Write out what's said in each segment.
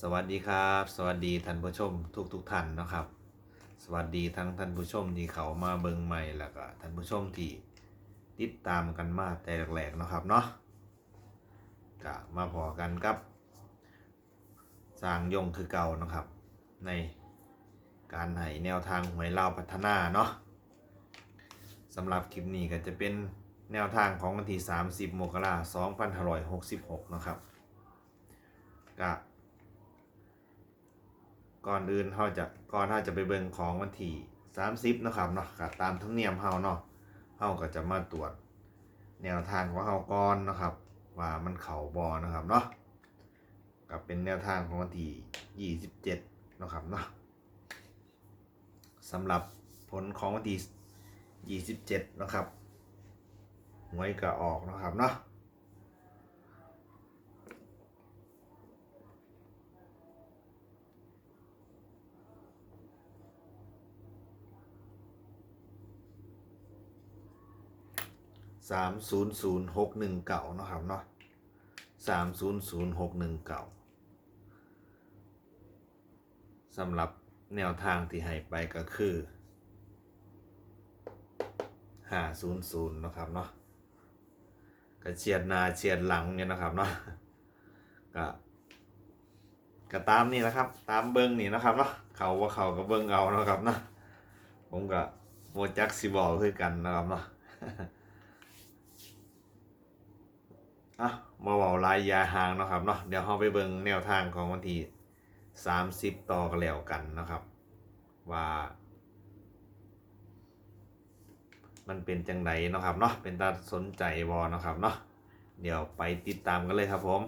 สวัสดีครับ สวัสดีท่านผู้ชมทุกทุกท่านนะครับ สวัสดีทั้งท่านผู้ชมที่เขามาเบิงใหม่แล้วก็ท่านผู้ชมที่ติดตามกันมาแต่แรกๆนะครับเนาะก็มาพอกันกับสร้างยงคือเก่านะครับ ในการให้แนวทางหวยเล่าวพัฒนาเนาะสำหรับคลิปนี้ก็จะเป็นแนวทางของวันที่ 30 มกราคม 2566 นะครับก็ ก่อนอื่นเขาจะก่อนเขาจะไปเบิ่งของวันที่30นะครับเนาะก็ตามธรรมเนียมเฮาเนาะเฮาก็จะมาตรวจ แนวทางของเฮาก่อนนะครับ ว่ามันเข่าบอนะครับเนาะก็เป็นแนวทางของวันที่27นะครับเนาะสำหรับผลของวันที่27นะครับหวยก็ออกนะครับเนาะ สามศูนย์ศูนย์หกหนึ่งเก่านะครับเนาะสามศูนย์ศูนย์หกหนึ่งเก่าสำหรับแนวทางที่ให้ไปก็คือห้าศูนย์ศูนย์นะครับเนาะก็เฉียดหนาเฉียดหลังเนี่ยนะครับเนาะก็ก็ตามนี่นะครับ ตามเบิ้งนี่นะครับเนาะเขาว่าเขาก็เบิ้งเอานะครับเนาะผมก็โมจักซิบอลคือกันนะครับเนาะ อะมาเว่าลายยาหางเนาะครับเนาะเดี๋ยวเราไปเบิ่งแนวทางของวันที่30ต่อกันแล้วกันนะครับ ว่า มันเป็นจังไดเนาะครับเนาะเป็นตาสนใจบอนาะครับเนาะเดี๋ยวไปติดตามกันเลยครับผม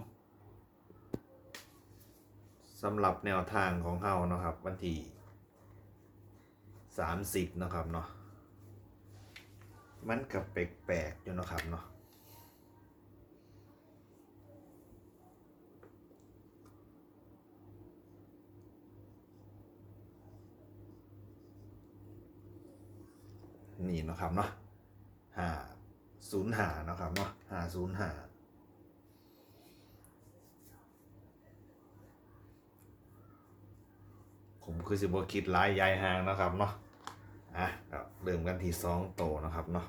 สำหรับแนวทางของเฮาเนาะครับ วันที่30นะครับเนาะมันกับแปลกๆอยู่เนาะครับเนาะ นี่นะครับเนาะหาศูนย์หานะครับเนาะหาศูนย์หาผมคือสิบคิดลายยายหางนะครับเนาะอะเริ่มกันที่สองโตนะครับเนาะ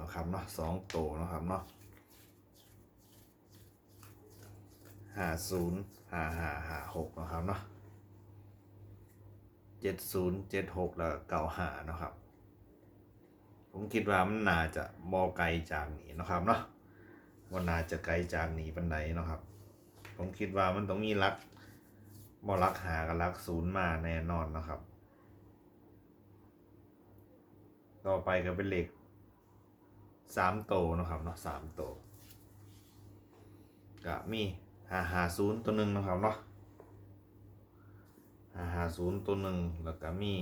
นะครับเนาะสองโตเนาะครับเนาะห้าศูนย์ห้าห้าห้าหกนะครับเนาะเจ็ดศูนย์เจ็ดหกแล้วเก้าห้านะครับ ผมคิดว่ามันน่าจะบอไกลจากนี้นะครับเนาะว่าน่าจะไกลจากนี้ปันไดเนาะครับ ผมคิดว่ามันต้องมีลักบอลักหากับลักศูนย์มาแน่นอนนะครับ ต่อไปก็เป็นเหล็ก สามโตนะครับเนาะสามโตก็มีหาหาศูนย์ตัวหนึ่งนะครับเนาะหาหาศูนย์ตัวหนึ่งแล้วก็มี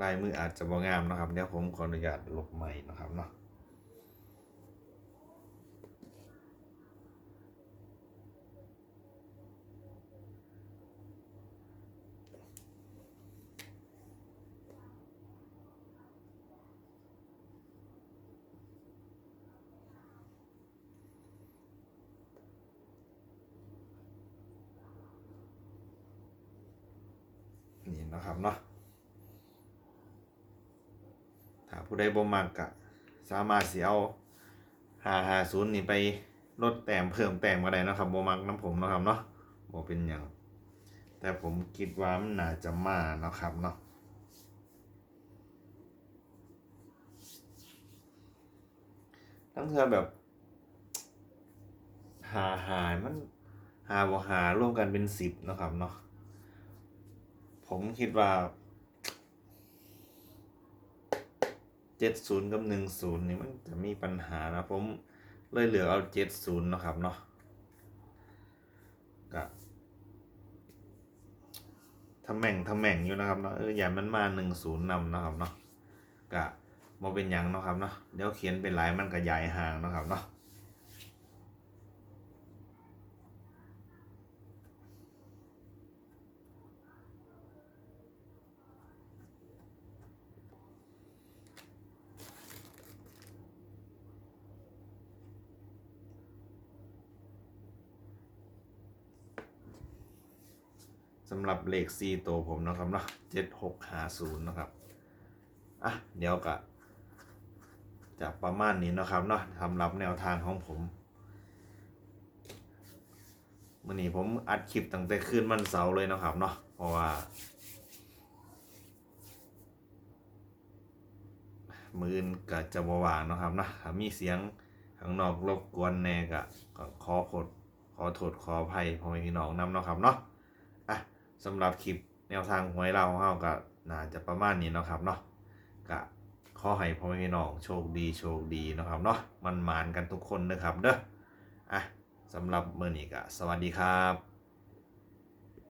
ลายมืออาจจะบ่งามนะครับเดี๋ยวผมขออนุญาตลบใหม่นะครับเนาะนี่นะครับเนาะ ผู้ใดบ่มักก็สามารถสิเอา550นี่ไปลดแต้มเพิ่มแต้มก็ได้นะครับบ่มักน้ำผมนะครับเนาะบ่เป็นหยังแต่ผมคิดว่ามันน่าจะมาเนาะครับเนาะทั้งเธอแบบ หาหายมันหาบ่หาร่วมกันเป็นสิบนะครับเนาะผมคิดว่า เจ็ดศูนย์กับหนึ่งศูนย์นี่มันจะมีปัญหานะผมเลยเหลือเอาเจ็ดศูนย์นะครับเนาะก็ทำแม่งทำแม่งอยู่นะครับเนาะเอออย่ามันมาหนึ่งศูนย์นำนะครับเนาะก็มาเป็นยังเนาะครับเนาะเดี๋ยวเขียนเป็นหลายมันก็ใหญ่ห่างนะครับเนาะ สำหรับเลข4ตัวผมนะครับเนาะ7650นะครับ อะ เดี๋ยวก็จะประมาณนี้นะครับเนาะสำหรับแนวทางของผมมื่อนี้ผมอัดคลิปตั้งแต่คืนวันเสาร์เลยนะครับเนาะเพราะว่า มืออื่นก็จะบว่างนะครับเนาะถ้ามีเสียงข้างนอกรบกวนแน่ก็ก็ขอโทษขอโทษขออภัยพ่อแม่พี่น้องนำเนาะครับเนาะ สำหรับคลิปแนวทางหวยเราของเราก็น่าจะประมาณนี้เนาะครับเนาะก็ขอให้พ่อแม่พี่น้องโชคดีโชคดีนะครับเนาะมันหมานกันทุกคนนะครับเด้ออะสำหรับเมื่อนี้ก็สวัสดีครับ